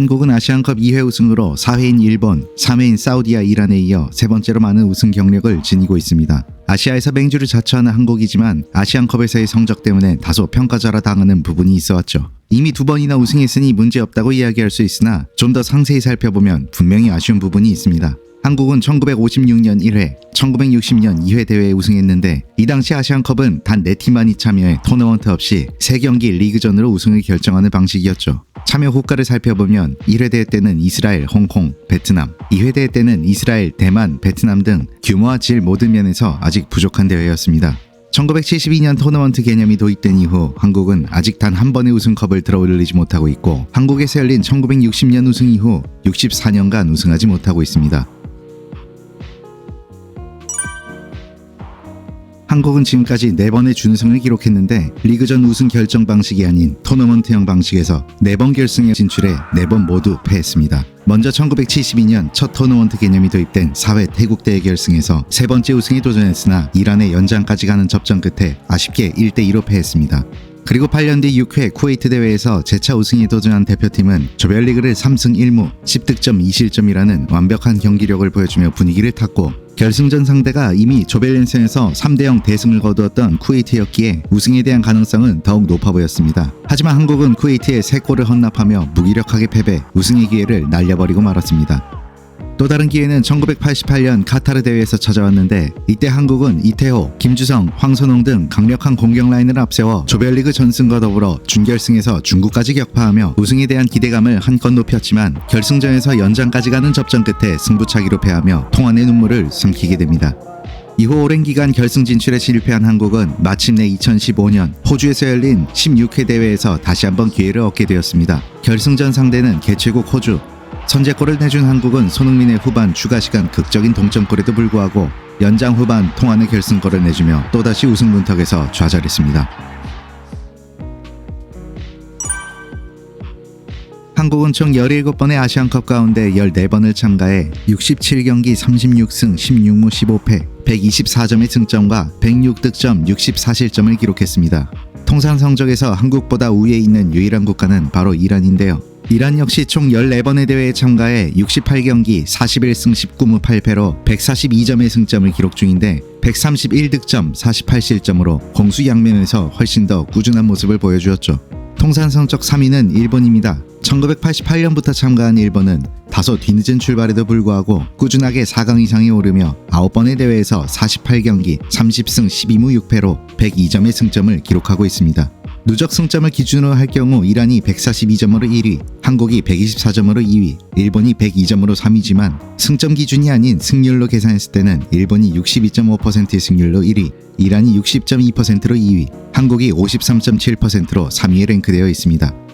한국은 아시안컵 2회 우승으로 4회인 일본, 3회인 사우디아 이란에 이어 세 번째로 많은 우승 경력을 지니고 있습니다. 아시아에서 맹주를 자처하는 한국이지만 아시안컵에서의 성적 때문에 다소 평가절하 당하는 부분이 있어 왔죠. 이미 두 번이나 우승했으니 문제없다고 이야기할 수 있으나 좀 더 상세히 살펴보면 분명히 아쉬운 부분이 있습니다. 한국은 1956년 1회, 1960년 2회 대회에 우승했는데 이 당시 아시안컵은 단 4팀만이 참여해 토너먼트 없이 3경기 리그전으로 우승을 결정하는 방식이었죠. 참여 호가를 살펴보면 1회 대회 때는 이스라엘, 홍콩, 베트남, 2회 대회 때는 이스라엘, 대만, 베트남 등 규모와 질 모든 면에서 아직 부족한 대회였습니다. 1972년 토너먼트 개념이 도입된 이후 한국은 아직 단 한 번의 우승컵을 들어올리지 못하고 있고 한국에서 열린 1960년 우승 이후 64년간 우승하지 못하고 있습니다. 한국은 지금까지 4번의 준승을 기록했는데 리그전 우승 결정 방식이 아닌 토너먼트형 방식에서 4번 결승에 진출해 4번 모두 패했습니다. 먼저 1972년 첫 토너먼트 개념이 도입된 4회 태국 대회 결승에서 세 번째 우승에 도전했으나 이란의 연장까지 가는 접전 끝에 아쉽게 1대2로 패했습니다. 그리고 8년 뒤 6회 쿠웨이트 대회에서 재차 우승에 도전한 대표팀은 조별리그를 3승 1무 10득점 2실점이라는 완벽한 경기력을 보여주며 분위기를 탔고 결승전 상대가 이미 조별 연승에서 3대0 대승을 거두었던 쿠웨이트였기에 우승에 대한 가능성은 더욱 높아 보였습니다. 하지만 한국은 쿠웨이트에 3골을 헌납하며 무기력하게 패배, 우승의 기회를 날려버리고 말았습니다. 또 다른 기회는 1988년 카타르 대회에서 찾아왔는데 이때 한국은 이태호, 김주성, 황선홍 등 강력한 공격 라인을 앞세워 조별리그 전승과 더불어 준결승에서 중국까지 격파하며 우승에 대한 기대감을 한껏 높였지만 결승전에서 연장까지 가는 접전 끝에 승부차기로 패하며 통안의 눈물을 삼키게 됩니다. 이후 오랜 기간 결승 진출에 실패한 한국은 마침내 2015년 호주에서 열린 16회 대회에서 다시 한번 기회를 얻게 되었습니다. 결승전 상대는 개최국 호주, 선제골을 내준 한국은 손흥민의 후반 추가 시간 극적인 동점골에도 불구하고 연장 후반 통안의 결승골을 내주며 또다시 우승 문턱에서 좌절했습니다. 한국은 총 17번의 아시안컵 가운데 14번을 참가해 67경기 36승 16무 15패 124점의 승점과 106득점 64실점을 기록했습니다. 통산 성적에서 한국보다 우위에 있는 유일한 국가는 바로 이란인데요. 이란 역시 총 14번의 대회에 참가해 68경기 41승 19무 8패로 142점의 승점을 기록 중인데 131득점 48실점으로 공수 양면에서 훨씬 더 꾸준한 모습을 보여주었죠. 통산 성적 3위는 일본입니다. 1988년부터 참가한 일본은 다소 뒤늦은 출발에도 불구하고 꾸준하게 4강 이상에 오르며 9번의 대회에서 48경기 30승 12무 6패로 102점의 승점을 기록하고 있습니다. 누적 승점을 기준으로 할 경우 이란이 142점으로 1위, 한국이 124점으로 2위, 일본이 102점으로 3위지만 승점 기준이 아닌 승률로 계산했을 때는 일본이 62.5%의 승률로 1위, 이란이 60.2%로 2위, 한국이 53.7%로 3위에 랭크되어 있습니다.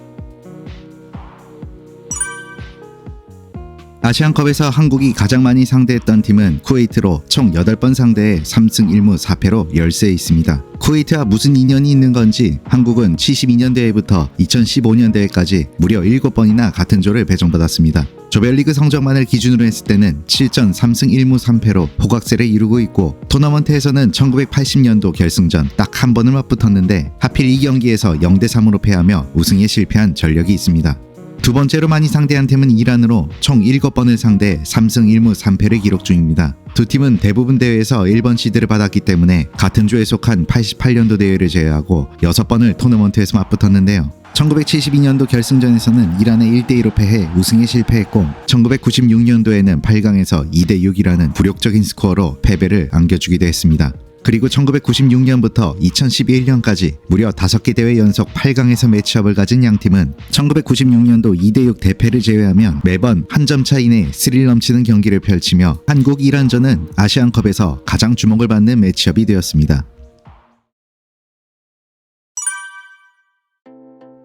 아시안컵에서 한국이 가장 많이 상대했던 팀은 쿠웨이트로 총 8번 상대해 3승 1무 4패로 열세에 있습니다. 쿠웨이트와 무슨 인연이 있는 건지 한국은 72년 대회부터 2015년 대회까지 무려 7번이나 같은 조를 배정받았습니다. 조별리그 성적만을 기준으로 했을 때는 7전 3승 1무 3패로 호각세를 이루고 있고 토너먼트에서는 1980년도 결승전 딱 한 번을 맞붙었는데 하필 이 경기에서 0대 3으로 패하며 우승에 실패한 전력이 있습니다. 두 번째로 많이 상대한 팀은 이란으로 총 7번을 상대 3승 1무 3패를 기록 중입니다. 두 팀은 대부분 대회에서 1번 시드를 받았기 때문에 같은 조에 속한 88년도 대회를 제외하고 6번을 토너먼트에서 맞붙었는데요. 1972년도 결승전에서는 이란에 1대2로 패해 우승에 실패했고 1996년도에는 8강에서 2대6이라는 굴욕적인 스코어로 패배를 안겨주기도 했습니다. 그리고 1996년부터 2011년까지 무려 5개 대회 연속 8강에서 매치업을 가진 양팀은 1996년도 2대6 대패를 제외하면 매번 한 점 차 이 내 스릴 넘치는 경기를 펼치며 한국 이란전은 아시안컵에서 가장 주목을 받는 매치업이 되었습니다.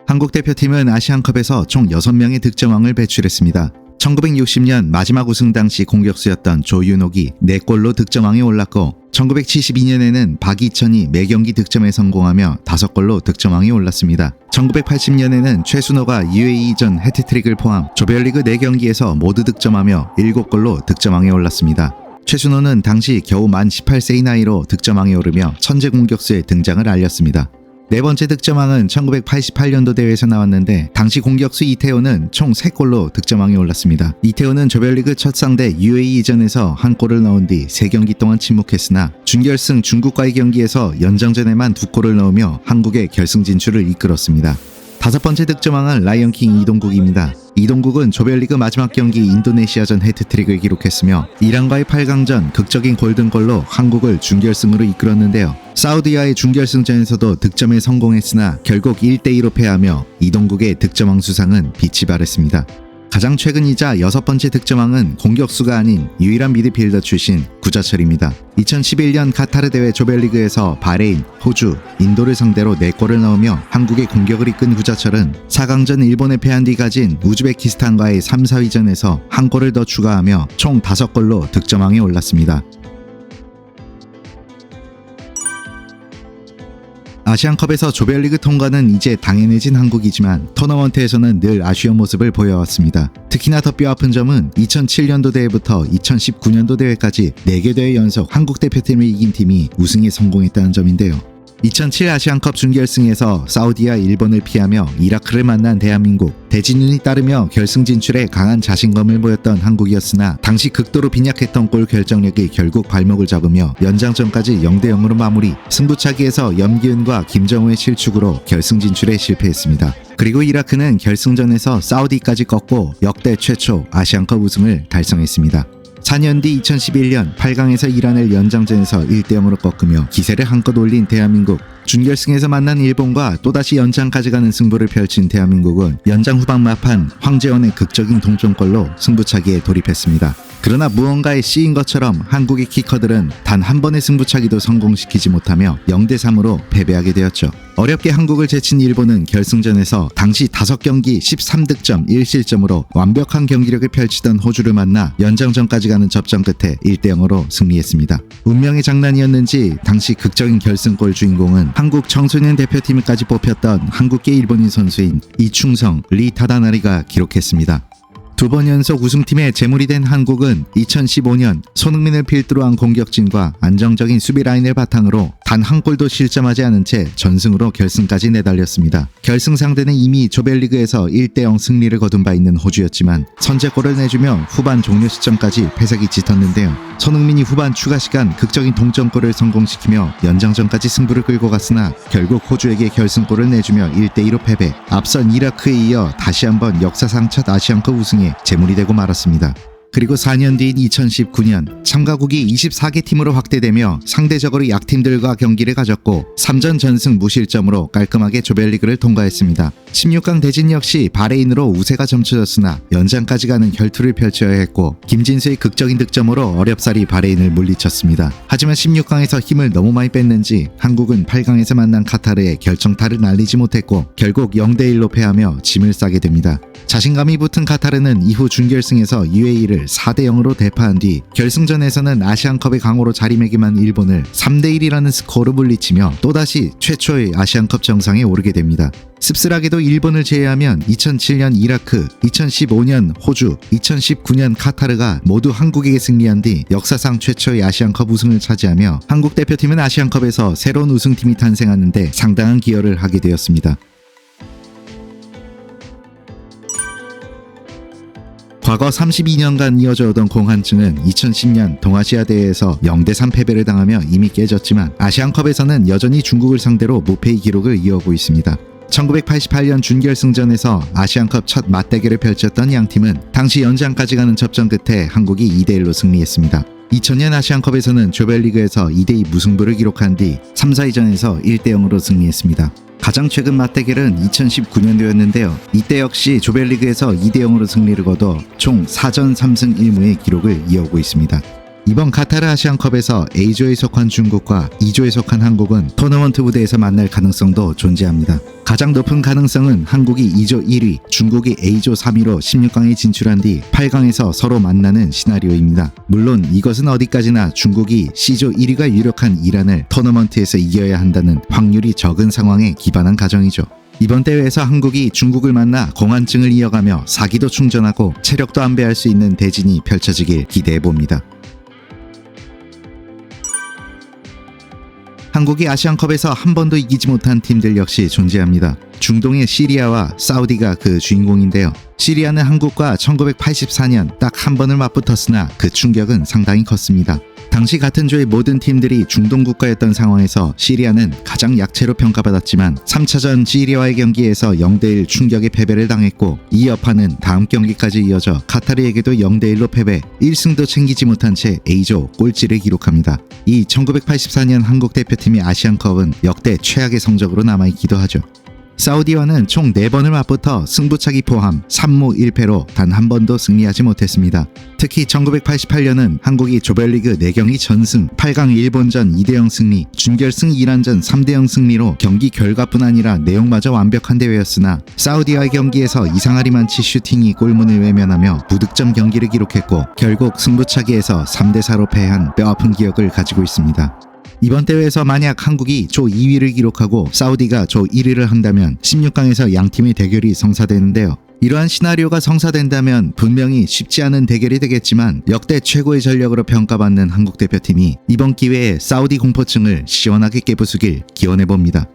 한국 대표팀은 아시안컵에서 총 6명의 득점왕을 배출했습니다. 1960년 마지막 우승 당시 공격수였던 조윤옥이 4골로 득점왕에 올랐고 1972년에는 박이천이 매경기 득점에 성공하며 5골로 득점왕에 올랐습니다. 1980년에는 최순호가 UAE전 해트트릭을 포함 조별리그 4경기에서 모두 득점하며 7골로 득점왕에 올랐습니다. 최순호는 당시 겨우 만 18세의 나이로 득점왕에 오르며 천재 공격수의 등장을 알렸습니다. 네 번째 득점왕은 1988년도 대회에서 나왔는데 당시 공격수 이태호는 총 3골로 득점왕에 올랐습니다. 이태호는 조별리그 첫 상대 UAE 이전에서 한 골을 넣은 뒤 3경기 동안 침묵했으나 준결승 중국과의 경기에서 연장전에만 두 골을 넣으며 한국의 결승 진출을 이끌었습니다. 다섯 번째 득점왕은 라이언킹 이동국입니다. 이동국은 조별리그 마지막 경기 인도네시아전 헤트트릭을 기록했으며 이란과의 8강전 극적인 골든골로 한국을 준결승으로 이끌었는데요. 사우디와의 준결승전에서도 득점에 성공했으나 결국 1대2로 패하며 이동국의 득점왕 수상은 빛이 발했습니다. 가장 최근이자 여섯 번째 득점왕은 공격수가 아닌 유일한 미드필더 출신 구자철입니다. 2011년 카타르 대회 조별리그에서 바레인, 호주, 인도를 상대로 4골을 넣으며 한국의 공격을 이끈 구자철은 4강전 일본에 패한 뒤 가진 우즈베키스탄과의 3, 4위전에서 한 골을 더 추가하며 총 5골로 득점왕에 올랐습니다. 아시안컵에서 조별리그 통과는 이제 당연해진 한국이지만 토너먼트에서는 늘 아쉬운 모습을 보여왔습니다. 특히나 더 뼈아픈 점은 2007년도 대회부터 2019년도 대회까지 4개 대회 연속 한국 대표팀을 이긴 팀이 우승에 성공했다는 점인데요. 2007 아시안컵 준결승에서 사우디와 일본을 피하며 이라크를 만난 대한민국 대진운이 따르며 결승 진출에 강한 자신감을 보였던 한국이었으나 당시 극도로 빈약했던 골 결정력이 결국 발목을 잡으며 연장전까지 0대 0으로 마무리 승부차기에서 염기은과 김정우의 실축으로 결승 진출에 실패했습니다. 그리고 이라크는 결승전에서 사우디까지 꺾고 역대 최초 아시안컵 우승을 달성했습니다. 4년 뒤 2011년 8강에서 이란을 연장전에서 1대 0으로 꺾으며 기세를 한껏 올린 대한민국 준결승에서 만난 일본과 또다시 연장까지 가는 승부를 펼친 대한민국은 연장 후반 마판 황재원의 극적인 동점골로 승부차기에 돌입했습니다. 그러나 무언가에 씌인 것처럼 한국의 키커들은 단 한 번의 승부차기도 성공시키지 못하며 0대 3으로 패배하게 되었죠. 어렵게 한국을 제친 일본은 결승전에서 당시 5경기 13득점 1실점으로 완벽한 경기력을 펼치던 호주를 만나 연장전까지 가는 접전 끝에 1대 0으로 승리했습니다. 운명의 장난이었는지 당시 극적인 결승골 주인공은 한국 청소년 대표팀까지 뽑혔던 한국계 일본인 선수인 이충성, 리타다나리가 기록했습니다. 두 번 연속 우승팀의 제물이 된 한국은 2015년 손흥민을 필두로 한 공격진과 안정적인 수비 라인을 바탕으로 단 한 골도 실점하지 않은 채 전승으로 결승까지 내달렸습니다. 결승 상대는 이미 조별리그에서 1대0 승리를 거둔 바 있는 호주였지만 선제골을 내주며 후반 종료 시점까지 패색이 짙었는데요. 손흥민이 후반 추가 시간 극적인 동점골을 성공시키며 연장전까지 승부를 끌고 갔으나 결국 호주에게 결승골을 내주며 1대2로 패배. 앞선 이라크에 이어 다시 한번 역사상 첫 아시안컵 우승에 제물이 되고 말았습니다. 그리고 4년 뒤인 2019년 참가국이 24개 팀으로 확대되며 상대적으로 약팀들과 경기를 가졌고 3전 전승 무실점으로 깔끔하게 조별리그를 통과했습니다. 16강 대진 역시 바레인으로 우세가 점쳐졌으나 연장까지 가는 결투를 펼쳐야 했고 김진수의 극적인 득점으로 어렵사리 바레인을 물리쳤습니다. 하지만 16강에서 힘을 너무 많이 뺐는지 한국은 8강에서 만난 카타르에 결정타를 날리지 못했고 결국 0대1로 패하며 짐을 싸게 됩니다. 자신감이 붙은 카타르는 이후 준결승에서 UAE를 4대 0으로 대파한 뒤 결승전에서는 아시안컵의 강호로 자리매김한 일본을 3대 1이라는 스코어로 물리치며 또다시 최초의 아시안컵 정상에 오르게 됩니다. 씁쓸하게도 일본을 제외하면 2007년 이라크, 2015년 호주, 2019년 카타르가 모두 한국에게 승리한 뒤 역사상 최초의 아시안컵 우승을 차지하며 한국 대표팀은 아시안컵에서 새로운 우승팀이 탄생하는데 상당한 기여를 하게 되었습니다. 과거 32년간 이어져 오던 공한증은 2010년 동아시아 대회에서 0대 3 패배를 당하며 이미 깨졌지만 아시안컵에서는 여전히 중국을 상대로 무패의 기록을 이어오고 있습니다. 1988년 준결승전에서 아시안컵 첫 맞대결을 펼쳤던 양 팀은 당시 연장까지 가는 접전 끝에 한국이 2대1로 승리했습니다. 2000년 아시안컵에서는 조별리그에서 2대2 무승부를 기록한 뒤 3, 4위전에서 1대0으로 승리했습니다. 가장 최근 맞대결은 2019년도였는데요. 이때 역시 조별리그에서 2대 0으로 승리를 거둬 총 4전 3승 1무의 기록을 이어오고 있습니다. 이번 카타르 아시안컵에서 A조에 속한 중국과 2조에 속한 한국은 토너먼트 무대에서 만날 가능성도 존재합니다. 가장 높은 가능성은 한국이 2조 1위, 중국이 A조 3위로 16강에 진출한 뒤 8강에서 서로 만나는 시나리오입니다. 물론 이것은 어디까지나 중국이 C조 1위가 유력한 이란을 토너먼트에서 이겨야 한다는 확률이 적은 상황에 기반한 가정이죠. 이번 대회에서 한국이 중국을 만나 공안증을 이어가며 사기도 충전하고 체력도 안배할 수 있는 대진이 펼쳐지길 기대해 봅니다. 한국이 아시안컵에서 한 번도 이기지 못한 팀들 역시 존재합니다. 중동의 시리아와 사우디가 그 주인공인데요. 시리아는 한국과 1984년 딱 한 번을 맞붙었으나 그 충격은 상당히 컸습니다. 당시 같은 조의 모든 팀들이 중동 국가였던 상황에서 시리아는 가장 약체로 평가받았지만 3차전 시리아와의 경기에서 0대1 충격의 패배를 당했고 이 여파는 다음 경기까지 이어져 카타르에게도 0대1로 패배 1승도 챙기지 못한 채 A조 꼴찌를 기록합니다. 이 1984년 한국 대표팀의 아시안컵은 역대 최악의 성적으로 남아있기도 하죠. 사우디와는 총 4번을 맞붙어 승부차기 포함 3무 1패로 단 한 번도 승리하지 못했습니다. 특히 1988년은 한국이 조별리그 4경기 전승, 8강 일본전 2대0 승리, 준결승 2란전 3대0 승리로 경기 결과뿐 아니라 내용마저 완벽한 대회였으나 사우디와의 경기에서 이상하리만치 슈팅이 골문을 외면하며 무득점 경기를 기록했고 결국 승부차기에서 3대4로 패한 뼈아픈 기억을 가지고 있습니다. 이번 대회에서 만약 한국이 조 2위를 기록하고 사우디가 조 1위를 한다면 16강에서 양 팀의 대결이 성사되는데요. 이러한 시나리오가 성사된다면 분명히 쉽지 않은 대결이 되겠지만 역대 최고의 전력으로 평가받는 한국 대표팀이 이번 기회에 사우디 공포증을 시원하게 깨부수길 기원해 봅니다.